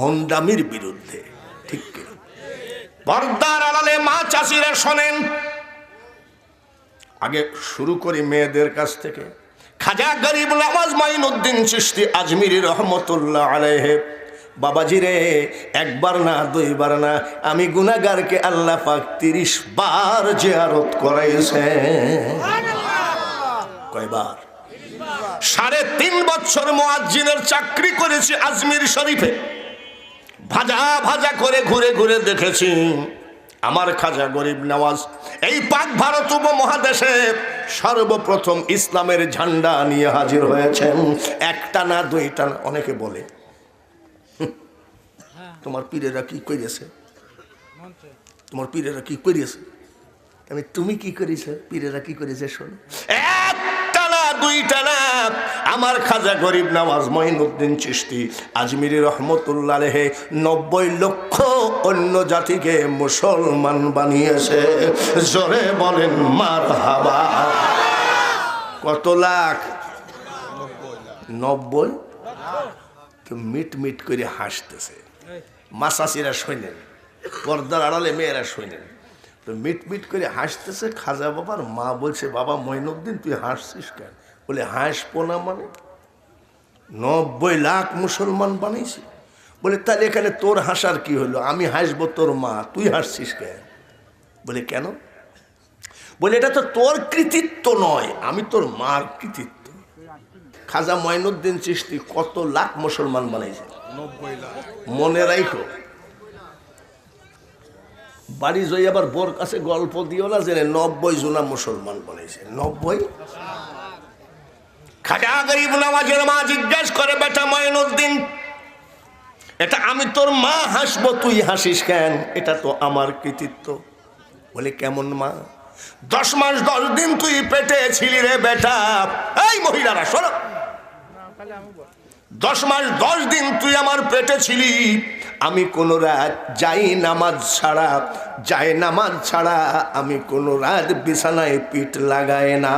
ভণ্ডামির বিরুদ্ধে, ঠিক কিনা? পর্দার আড়ালে মা চাষিরা শোনেন, আগে শুরু করি মেয়েদের কাছ থেকে। খাজা গরিব নওয়াজ মাইনুদ্দিন চিশতি আজমিরি রহমতুল্লাহ আলাইহে, বাবাজি রে, একবার না, দুইবার না, আমি গুনাগারকে আল্লাহ পাক তিরিশ বার জিয়ারত করাইছে কয়বার? সাড়ে তিন বছর মোয়াজ্জিনের চাকরি করেছি আজমির শরীফে। ভাজা ভাজা করে ঘুরে ঘুরে দেখেছি। আমার খাজা গরিব নওয়াজ এই পাক ভারত উপমহাদেশে সর্বপ্রথম ইসলামের ঝান্ডা নিয়ে হাজির হয়েছেন। একটা না দুইটা না অনেকে বলে। তোমার পীরেরা কি করেছে তোমার পীরেরা কি করেছে আমি তুমি কি করেছে পীরেরা কি করেছে শোনো। দুইটা না। আমার খাজা গরিব নওয়াজ মঈনুদ্দিন চিশতি, আজমিরি রহমতুল্লাহ রেহে নব্বই লক্ষ অন্য জাতিকে মুসলমান বানিয়েছে। জোরে বলেন মার হাবা কত লাখ? নব্বই? তো মিট মিট করে হাসতেছে। মাসাসিরা শোনেন, পর্দার আড়ালে মেয়েরা শোনেন। তো মিট মিট করে হাসতেছে, খাজা বাবার মা বলছে, বাবা মঈনুদ্দিন তুই হাসছিস কেন? বলে হাসবো না মানে? নব্বই লাখ মুসলমান বানিয়েছি। বলে তাহলে এখানে তোর হাসার কি হলো? আমি হাসবো তোর মা তুই হাসছিস কেন? বলে কেন? বলে এটা তো তোর কৃতিত্ব নয় আমি তোর মার কৃতিত্ব। খাজা মঈনুদ্দিন চিশতি কত লাখ মুসলমান বানাইছে মনে রাখো বাড়ি যাই আবার বোর কাছে গল্প দিও না জেনে নব্বই জোনা মুসলমান বানাইছে নব্বই? খাজা গরিব নামাজের মা জিজ্ঞেস করে বেটা মঈনুদ্দিন এটা আমি তোর মা হাসবো, তুই হাসিস কেন? এটা তো আমার কৃতিত্ব। বলে, কেমন মা? দশ মাস, দশ দিন তুই পেটে ছিলি রে বেটা। এই মহিলারা, শোনো। দশ মাস, দশ দিন তুই আমার পেটে ছিলি। আমি কোনো রাত যাই নামাজ ছাড়া যাই নামাজ ছাড়া, আমি কোনো রাত বিছানায় পিঠ লাগাই না।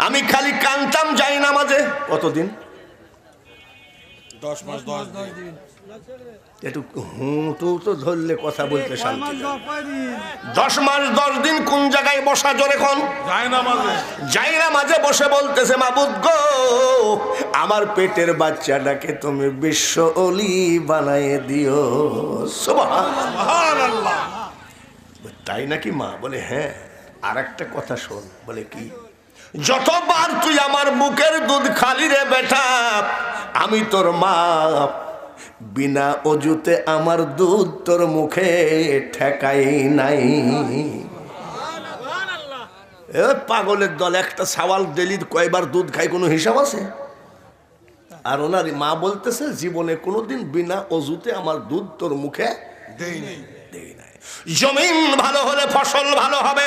আমি খালি কানতাম যাই নামাজে। কতদিন? দশ মাস দশ দিন। একটু হুঁ টু তো ধরলে কথা বলতে শান্তি দশ মাস দশ দিন কোন জায়গায় বসা জোরে না মাঝে যাই না মাঝে বসে বলতেছে মাবুদ গো আমার পেটের বাচ্চাটাকে তুমি বিশ্ব অলি বানায় দিও। তাই নাকি মা? বলে হ্যাঁ আর একটা কথা শোন। বলে কি? যতবার তুই আমার বুকের দুধ খালি রে বেটা আমি তোর মা। বিনা অজুতে আমার দুধ তোর মুখে ঠেকাই নাই। এ পাগলের দল একটা সাওয়াল ডেলির কয়বার দুধ খায় কোনো হিসাব আছে? আর ওনার মা বলতেছে জীবনে কোনোদিন বিনা অজুতে আমার দুধ তোর মুখে দেই নাই। জমিন ভালো হলে ফসল ভালো হবে।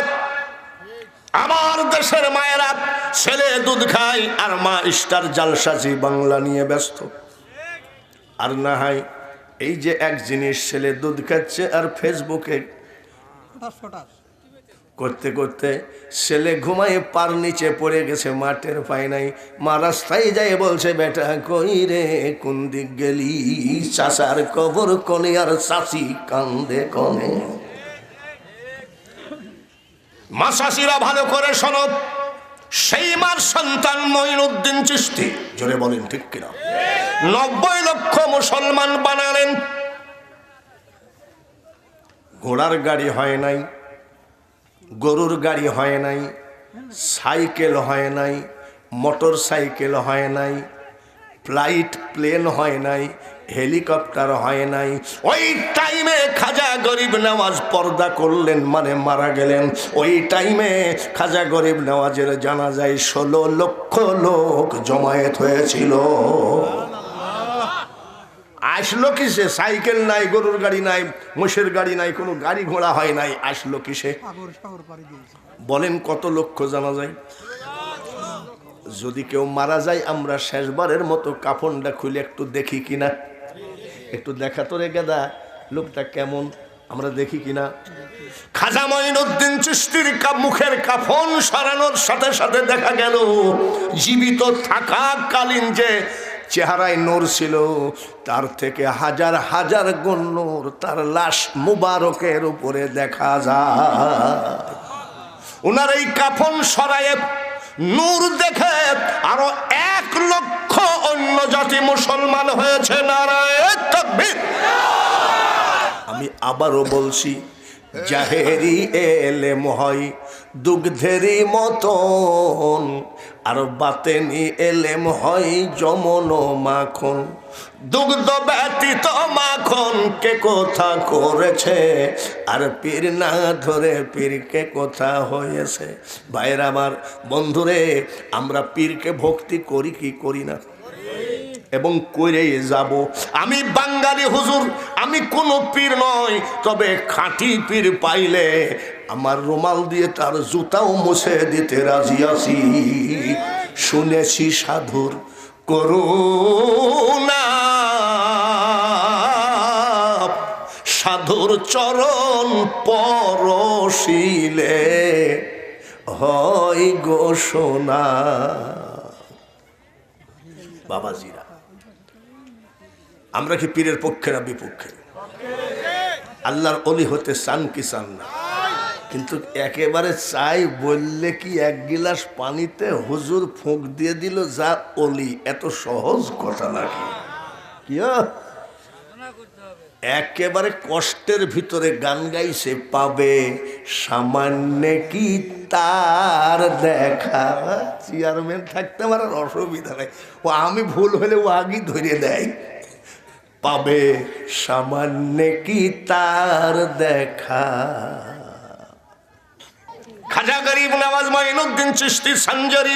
আমার দেশের মায়েরা ছেলে দুধ খায় আর মা স্টার জালসাজি বাংলা নিয়ে ব্যস্ত। আর না হয় এই যে এক জিনিস ছেলে দুধ খাচ্ছে আর ফেসবুকে করতে করতে ছেলে ঘুমায় পার নিচে পড়ে গেছে মাঠের পায় নাই। মা রাস্তায় যায় বলছে, বেটা, কই রে, কোন দিক গেলি? চাষার কবর কনে আর চাষি কান্দে কনে। মা চাষিরা ভালো করে শোনো। সেই মার সন্তান মঈনুদ্দিন চিস্তি জোরে বলেন, ঠিক কিনা? নব্বই লক্ষ মুসলমান বানালেন। ঘোড়ার গাড়ি হয় নাই, গরুর গাড়ি হয় নাই, সাইকেল হয় নাই মোটর সাইকেল হয় নাই, ফ্লাইট প্লেন হয় নাই হেলিকপ্টার হয় নাই। ওই টাইমে খাজা গরিব নেওয়াজ পর্দা করলেন মানে মারা গেলেন। ওই টাইমে খাজা গরিব নেওয়াজের জানা যায় ষোলো লক্ষ লোক জমায়েত হয়েছিল। আসলো কিসে? সাইকেল নাই, গরুর গাড়ি নাই, মোষের গাড়ি নাই, কোনো গাড়ি ঘোড়া হয় নাই, আসলো কিসে? বলেন কত লক্ষ জানা যায় যদি কেউ মারা যায়, আমরা শেষবারের মতো কাফনটা খুলে একটু দেখি কিনা। একটু দেখা তো রেখে গেদা, লোকটা কেমন, আমরা দেখি কিনা। খাজা মঈনুদ্দিন চিস্তির মুখের কাফন সরানোর সাথে সাথে দেখা গেল, জীবিত থাকাকালীন যে চেহারায় নূর ছিল, তার থেকে হাজার হাজার গুণ তার লাশ মুবারকের উপরে দেখা যায়। ওনার এই কাফন সরায়ে নূর দেখে আরও এক লক্ষ অন্য জাতি মুসলমান হয়েছে, নারায় তাকবীর আমি আবারও বলছি, জাহেরি এলেম হয় দুগ্ধেরই মতন, আর বাতেনি এলেম হয় যমন মাখন। দুগ্ধ ব্যতীত মাখন কে কথা করেছে, আর পীর না ধরে পীরকে কথা হয়েছে? ভাইয়ের আমার বন্ধুরে, আমরা পীরকে ভক্তি করি কি করি না? এবং করেই যাব। আমি বাঙালি হুজুর, আমি কোনো পীর নয় তবে খাঁটি পীর পাইলে আমার রুমাল দিয়ে তার জুতাও মুছে দিতে রাজি আছি। শুনেছি সাধুর করুণা। সাধুর চরণ পরশিলে হয় ঘোষণা বাবাজিরা। আমরা কি পীরের পক্ষে না বিপক্ষে? আল্লাহর অলি হতে চান কি চান না? কিন্তু একেবারে চাই বললে কি এক গিলাস পানিতে হুজুর ফুঁক দিয়ে দিল, যা অলি এত সহজ কথা নাকি? কি? একেবারে কষ্টের ভিতরে গান গাইছে, পাবে সামান্য কি তার দেখা? চেয়ারম্যান থাকতে আমার আর অসুবিধা নাই। ও, আমি ভুল হলে ও আগেই ধরে দেয়। পাবে সামান্য কি তার দেখা? খাজা গরিব নওয়াজ মাইনুদ্দিন চিস্তি সঞ্জরি,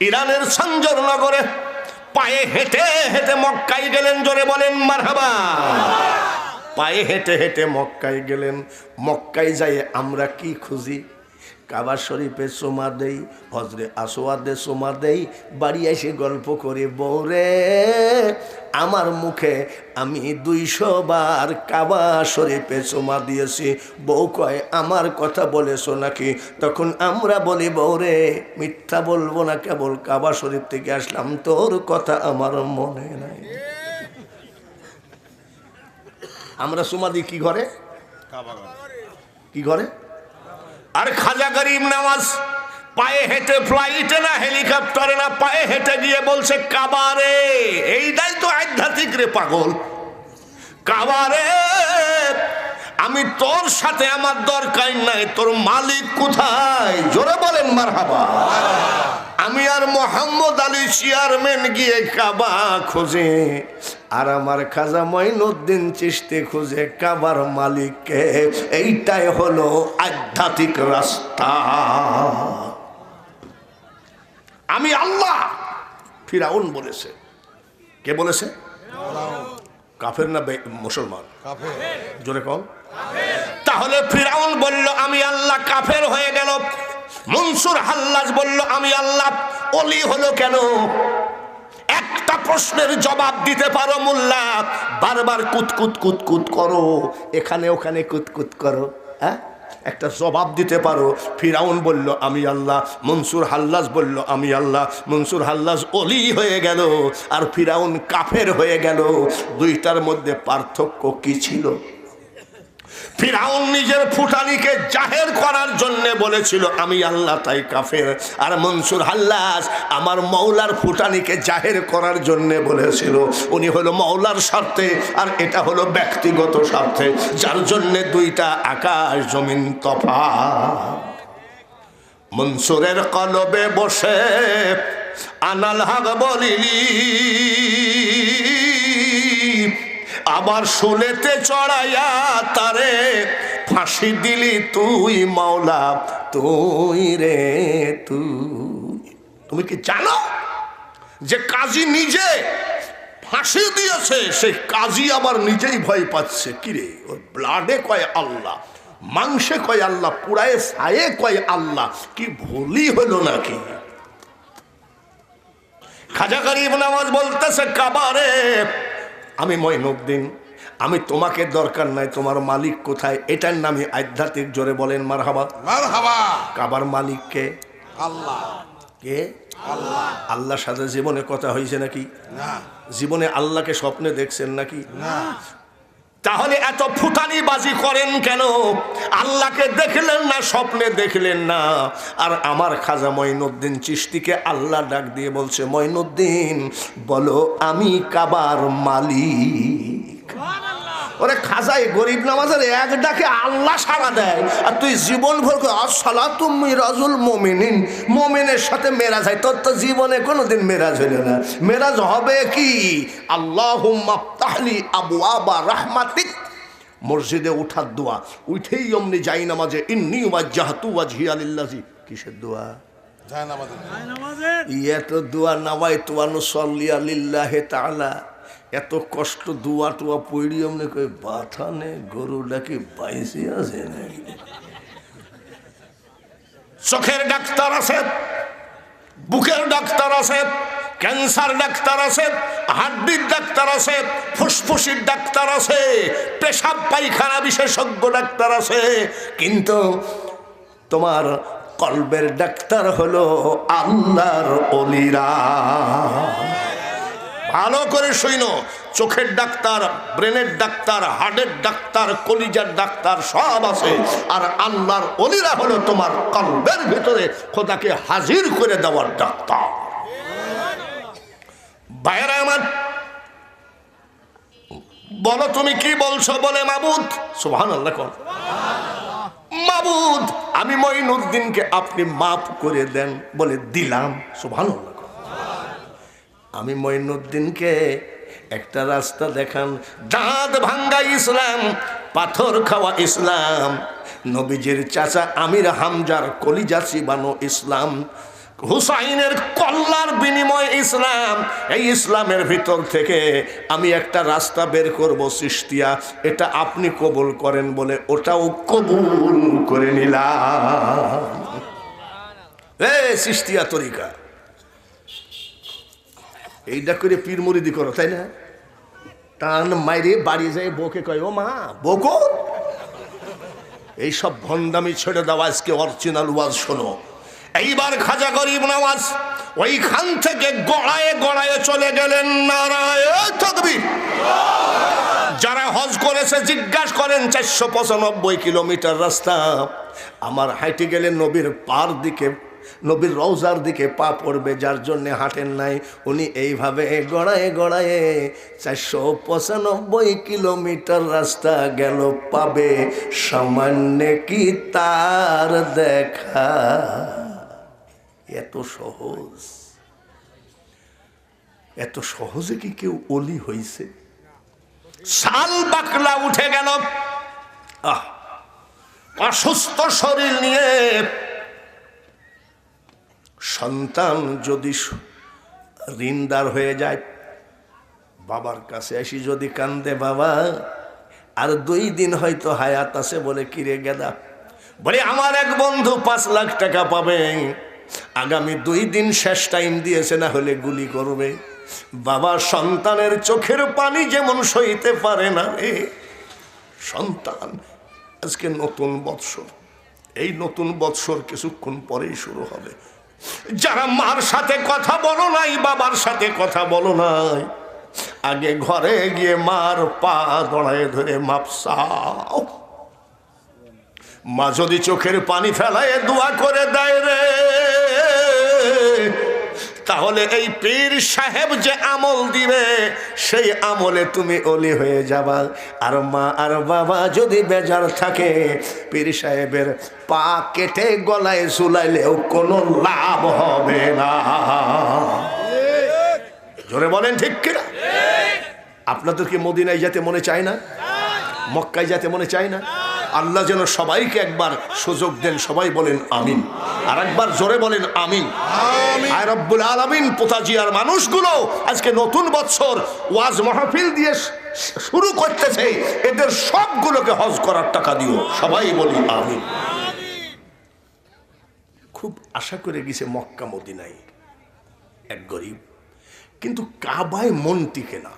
ইরানের সঞ্জর নগরে পায়ে হেঁটে হেঁটে মক্কাই গেলেন, জোরে বলেন, মারহাবা। পায়ে হেঁটে হেঁটে মক্কাই গেলেন। মক্কাই যাই আমরা কি খুঁজি? কাবার শরীফে সোমা দেই হজরে আসোয়াদে সোমা দেই, বাড়ি এসে গল্প করে বৌরে আমার মুখে আমি দুইশো বার কাবা শরীফে সোমা দিয়েছি। বউ কয় আমার কথা বলেছ নাকি? তখন আমরা বলি বৌরে মিথ্যা বলব না কেবল কাবা শরীফ থেকে আসলাম। তোর কথা আমার মনে নাই। আমরা সোমা দিই কি ঘরে। কি ঘরে? আর খাজা গরিব নামাজ পায়ে হেঁটে ফ্লাইটে না হেলিকপ্টারে না, পায়ে হেঁটে গিয়ে বলছে, কাবারে। এইটাই তো আধ্যাত্মিক রে পাগল। কাবারে, আমি তোর সাথে আমার দরকার নাই, তোর মালিক কোথায়? জোরে বলেন, মারহাবা। আমি আর মোহাম্মদ আলী চেয়ারম্যান গিয়ে কাবা খোঁজে, আর আমার খাজা মঈনুদ্দিন চিস্তি খুঁজে, কাবার মালিককে। এইটাই হলো আধ্যাত্মিক রাস্তা। আল্লাহ। ফিরাউন বলেছে। কে বলেছে? কাফের না মুসলমান? জোরে কল তাহলে ফিরাউন বলল, আমি আল্লাহ কাফের হয়ে গেল। মনসুর হাল্লাজ বলল, আমি আল্লাহ অলি হলো কেন? একটা প্রশ্নের জবাব দিতে পারো মোল্লা। বারবার কুতকুত কুতকুত করো। এখানে, ওখানে কুতকুত করো। হ্যাঁ? একটা জবাব দিতে পারো। ফিরাউন বলল, আমি আল্লাহ। মনসুর হাল্লাস বলল, আমি আল্লাহ। মনসুর হাল্লাস অলি হয়ে গেল আর ফিরাউন কাফের হয়ে গেল। দুইটার মধ্যে পার্থক্য কি ছিল? ফিরাউন নিজের ফুটানিকে জাহের করার জন্য বলেছিল, আমি আল্লাহ তাই কাফের। আর মনসুর হাল্লাস আমার মৌলার ফুটানিকে জাহের করার জন্য বলেছিল, উনি হলো মৌলার স্বার্থে আর এটা হলো ব্যক্তিগত স্বার্থে। যার জন্য দুইটা আকাশ জমিন তফা মনসুরের কলবে বসে আনাল হাগ বলিলি। আবার শুলেতে চড়াইয়া তারে ফাঁসি দিলি তুই মাওলা, তুই রে, তুই। তুমি কি জানো যে কাজী নিজে ফাঁসি দিয়েছে, সেই কাজী আবার নিজেই ভয় পাচ্ছে? কিরে ওর ব্লাডে কয় আল্লাহ, মাংসে কয় আল্লাহ পুরায়ে সায়ে কয় আল্লাহ, কি ভুলই হলো নাকি? খাজা গরিব নামাজ বলতেছে, কাবারে আমি মঈনুদ্দিন আমি তোমাকে দরকার নাই তোমার মালিক কোথায়? এটার নামে আধ্যাত্মিক জোরে বলেন মারহাবা। মারহাবা। কাবার মালিক কে? আল্লাহ। কে? আল্লাহ। আল্লাহর সাথে জীবনে কথা হয়েছে নাকি? না। জীবনে আল্লাহকে স্বপ্নে দেখছেন নাকি? না। তাহলে এত ফুটানি বাজি করেন কেন? আল্লাহকে দেখলেন না, স্বপ্নে দেখলেন না। আর আমার খাজা মঈনুদ্দিন চিস্তিকে আল্লাহ ডাক দিয়ে বলছে, মঈনুদ্দিন, বলো আমি কাবার মালিক। ওরে খাজাই গরিব নামাজের এক ডাকে আল্লাহ সারা দেয়। আর তুই জীবন ভর সালা তুমি রাজুল মমিনিন মমিনের সাথে মেরাজ হয়। তোর তো জীবনে কোনোদিন মেরাজ হইল না। মেরাজ হবে কি? আল্লাহ তাহলি আবু আবা রাহমাতিক। মসজিদে উঠার দোয়া। উঠেই অমনি যাই নামাজে ইন্নি ওয়াজ্জাহাতু ওয়াজহি আলিল্লাহি কিসের দোয়া? যায় না আমাদের ইয়ে তো দোয়া নামাই তোয়ানো সল্লিয়া লিল্লাহে তালা এত কষ্ট দুয়া টোয়া পড়ি অমনে কই, বাথা নে গরুটা কি বাইসে আছে নাকি চোখের ডাক্তার আছে, বুকের ডাক্তার আছে, ক্যান্সার ডাক্তার আছে হাড্ডির ডাক্তার আছে, ফুসফুসির ডাক্তার আছে, পেশাব পায়খানা বিশেষজ্ঞ ডাক্তার আছে, কিন্তু তোমার কলবের ডাক্তার হলো আল্লাহর অলিরা। ভালো করে সইন চোখের ডাক্তার, ব্রেনের ডাক্তার হার্টের ডাক্তার, কলিজার ডাক্তার সব আছে। আর আল্লাহর অলিরা হলো তোমার কলবের ভিতরে খোদাকে হাজির করে দেওয়ার ডাক্তার। বাইরে আমার, বলো তুমি কি বলছো বলে মাবুদ? সুহান মাবুদ, আমি মঈনুদ্দিনকে আপনি মাফ করে দেন বলে দিলাম। সুহান আল্লাহ আমি মঈনুদ্দিনকে একটা রাস্তা দেখান। দাঁত ভাঙ্গা ইসলাম, পাথর খাওয়া ইসলাম, নবীজির চাচা আমির হামজার কলিজা চিবানো ইসলাম, হুসাইনের কল্লার বিনিময় ইসলাম। এই ইসলামের ভিতর থেকে আমি একটা রাস্তা বের করব সৃষ্টিয়া এটা আপনি কবুল করেন বলে ওটাও কবুল করে নিলাম। এ সৃষ্টিয়া তরিকা। এইটা করে পীর মুরিদি করো, তাই না? টান মাইরে বাড়ি যায় বউকে কয়, ও মা বকো এইসব ভণ্ডামি ছেড়ে দাও, আজকে অরিজিনাল ওয়াজ শোনো। এইবার খাজা গরিব নামাজ ওইখান থেকে গড়ায় গড়ায় চলে গেলেন নারায় তকবীর। যারা হজ করেছে, জিজ্ঞাসা করেন, চারশো পঁচানব্বই কিলোমিটার রাস্তা। আমার হাইটে গেলে নবীর পার দিকে নবীর রওজার দিকে পা পড়বে, যার জন্য হাঁটেন নাই। উনি এইভাবে গড়ায় গড়ায় চারশো পঁচানব্বই কিলোমিটার রাস্তা গেল পাবে। সামান্য কি তার দেখা? এত সহজ। এত সহজে কি কেউ অলি হইছে? শাল বাকলা উঠে গেল। আহ, অসুস্থ শরীর নিয়ে সন্তান যদি ঋণদার হয়ে যায়, বাবার কাছে আসি যদি কান্দে, বাবা, আর দুই দিন হয়তো হায়াত আছে বলে কিরে গেদা? বলে, আমার এক বন্ধু পাঁচ লাখ টাকা পাবে। আগামী দুই দিন শেষ টাইম দিয়েছে, না হলে গুলি করবে। বাবা, সন্তানের চোখের পানি যেমন সইতে পারে না রে। সন্তান, আজকে নতুন বৎসর। এই নতুন বৎসর কিছুক্ষণ পরেই শুরু হবে। যারা মার সাথে কথা বলো নাই, বাবার সাথে কথা বলো নাই। আগে ঘরে গিয়ে মার পা দড়ায় ধরে মাপসাও মা যদি চোখের পানি ফেলায় দোয়া করে দেয় তাহলে এই পীর সাহেব যে আমল দিবে, সেই আমলে তুমি অলি হয়ে যাবা। আর মা আর বাবা যদি বেজার থাকে, পীর সাহেবের পা কেটে গলায় ঝুলাইলেও কোনো লাভ হবে না। জোরে বলেন ঠিক কিনা? আপনাদের কি মদিনায় যেতে মনে চায় না? মক্কায় যেতে মনে চায় না? আল্লাহ যেন সবাইকে একবার সুযোগ দেন সবাই বলেন আমিন। আর একবার জোরে বলেন আমিন। আর রব্বুল আলামিন পোতাজিয়ার মানুষগুলো আজকে নতুন বৎসর ওয়াজ মাহফিল দিয়ে শুরু করতেছে। এদের সবগুলোকে হজ করার টাকা দিও। সবাই বলি আমিন। খুব আশা করে গেছে মক্কা মদিনায়। এক গরিব। কিন্তু কাবায় মন টিকে না।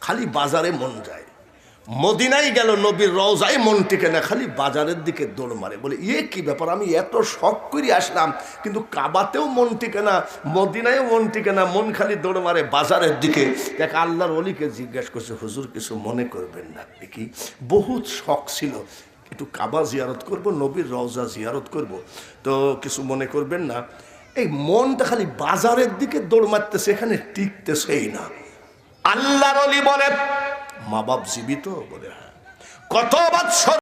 খালি বাজারে মন যায়। মদিনাই গেল নবীর রওজায় মন টিকে না, খালি বাজারের দিকে দৌড় মারে। বলে ইয়ে কি ব্যাপার? আমি এত শখ করে আসলাম, কিন্তু কাবাতেও মন টিকে না, মদিনায়ও মন টিকে না, মন খালি দৌড় মারে বাজারের দিকে। এক আল্লাহর অলিকে জিজ্ঞেস করছে, হুজুর, কিছু মনে করবেন না? কি বহুত শখ ছিল। একটু কাবা জিয়ারত করব, নবীর রওজা জিয়ারত করব। তো কিছু মনে করবেন না, এই মনটা খালি বাজারের দিকে দৌড় মারতেছে, এখানে টিকতেছেই না। আল্লাহর অলি বলে মা বাপ জীবিত বলে হ্যাঁ। কত বৎসর